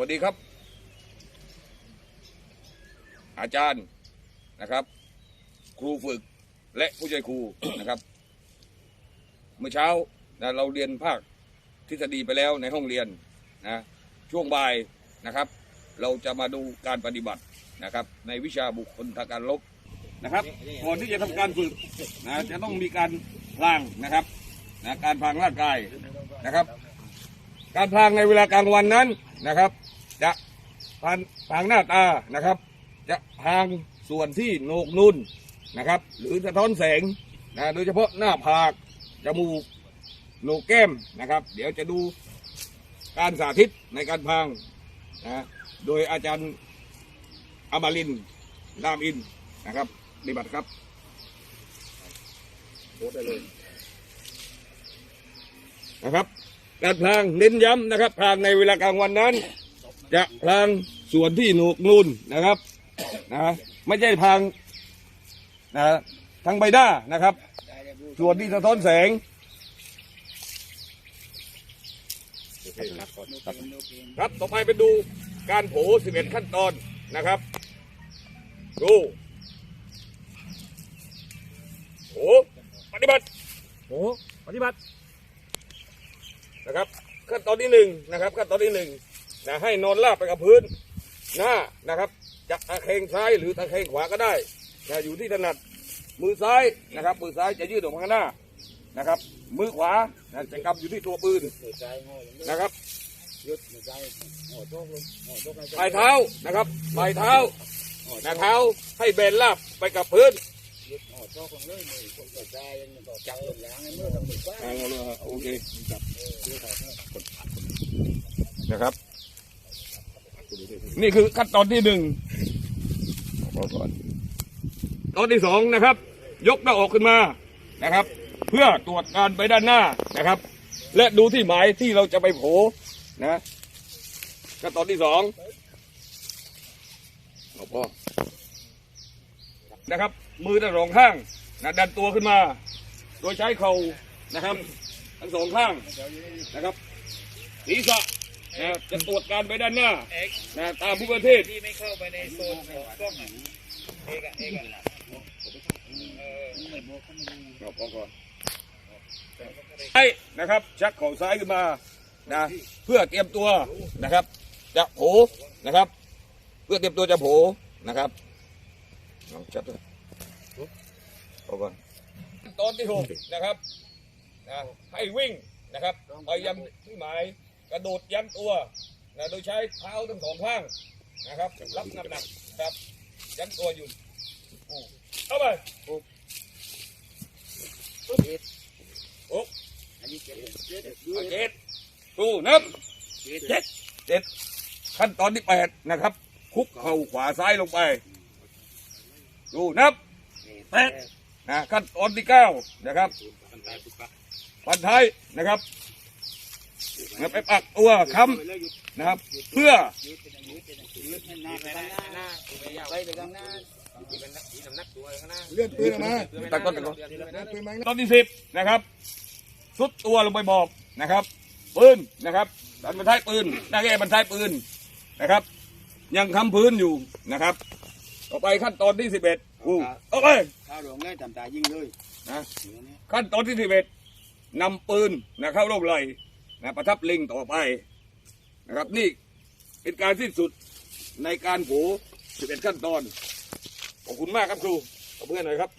วัสดีครับ อาจารย์นะครับ ครูฝึกและผู้ช่วยครูนะครับ เมื่อเช้านะเราเรียนภาคทฤษฎีไปแล้วในห้องเรียนนะช่วงบ่ายนะครับ เราจะมาดูการปฏิบัตินะครับ ในวิชาบุคคลทางการลบนะครับก่อนที่จะทำการฝึกนะจะต้องมีการพลางนะครับนะการพลางร่างกายนะครับ การพลางในเวลากลางวันนั้นนะครับ จะพลางพลางหน้าตานะครับ จะพางส่วนที่โหนกนุ่นนะครับ หรือสะท้อนแสงนะโดยเฉพาะหน้าผากจมูกโหนกแก้มนะครับ เดี๋ยวจะดูการสาธิตในการพางนะโดยอาจารย์อมรินรามอินนะครับปฏิบัติครับโพสได้เลยนะครับการพลางเน้นย้ำนะครับพลางในเวลากลางวันนั้น จะพลางส่วนที่หนูกนูนนะครับนะไม่ใช่พลางนะทางใบหน้านะครับ ส่วนที่สะท้อนแสงครับต่อไปไปดูการโผ11 ขั้นตอนนะครับดูโผปฏิบัติโอ้ปฏิบัตินะครับขั้นตอนที่หนึ่งนะครับขั้นตอนที่หนึ่ง นะให้นอนราบไปกับพื้นหน้านะครับจะตะแคงซ้ายหรือตะแคงขวาก็ได้นะอยู่ที่ถนัดมือซ้ายนะครับ มือซ้ายจะยืดออกมาข้างหน้านะครับ มือขวานะจะกำอยู่ที่ตัวปืนนะครับปลายเท้านะครับปลายเท้าหน้าเท้าให้เบนราบไปกับพื้นอ่าโอเคนะครับ นี่คือขั้นตอนที่หนึ่งขอก่อนตอนที่สองนะครับ ยกหน้าอกขึ้นมานะครับ เพื่อตรวจการไปด้านหน้านะครับ และดูที่หมายที่เราจะไปโผนะขั้นตอนที่สองเอาพอนะครับ มือทั้งสองข้างนะดันตัวขึ้นมา โดยใช้เข่านะครับ ทั้งสองข้างนะครับศีรษะ นะจะตรวจการไปด้านหน้านะตามผู้ประเทศที่ไม่เข้าไปในโซนของกล้องอะเอกอะเอกอะเออครับพอก่อนใช่นะครับ ชักเข่าซ้ายขึ้นมานะเพื่อเตรียมตัวนะครับ จะโผนะครับ เพื่อเตรียมตัวจะโผนะครับเอาจับเลยพอก่อนตอนที่หกนะครับนะให้วิ่งนะครับไปยังที่หมาย กระโดดยันตัวนะโดยใช้เท้าทั้งสองข้างนะครับ รับน้ำหนักครับ ยันตัวอยู่อู้เข้าไปโอ้เจ็ดดูนับเจ็ดเจ็ดขั้นตอนที่แปดนะครับ คุกเข่าขวาซ้ายลงไป ดูนับแปดนะขั้นตอนที่เก้านะครับปันท้ายนะครับ นะไปปักตัวค้ำนะครับ เพื่อหน้าไปข้างหน้าหน้าไปไปข้างหน้าเลื่อนปืนออกมาตัดต้นตัดต้นเลื่อนปืนมาตอนที่สิบนะครับสุดตัวลงไปบอกนะครับปืนนะครับดันบรรท้ายปืนหน้าแง่บรรท้ายปืนนะครับ ยังค้ำพื้นอยู่นะครับ ต่อไปขั้นตอนที่สิบเอ็ดอู้โอเคข้าวหลวงเลยจำตายิงเลยนะขั้นตอนที่สิบเอ็ดนำปืนนะเข้าร่มไหล นะประทับลิงต่อไปนะครับนี่เป็นการสิ้นสุดในการโผสิบเอ็ดขั้นตอนขอบคุณมากครับครูขอบเพื่อนหน่อยครับ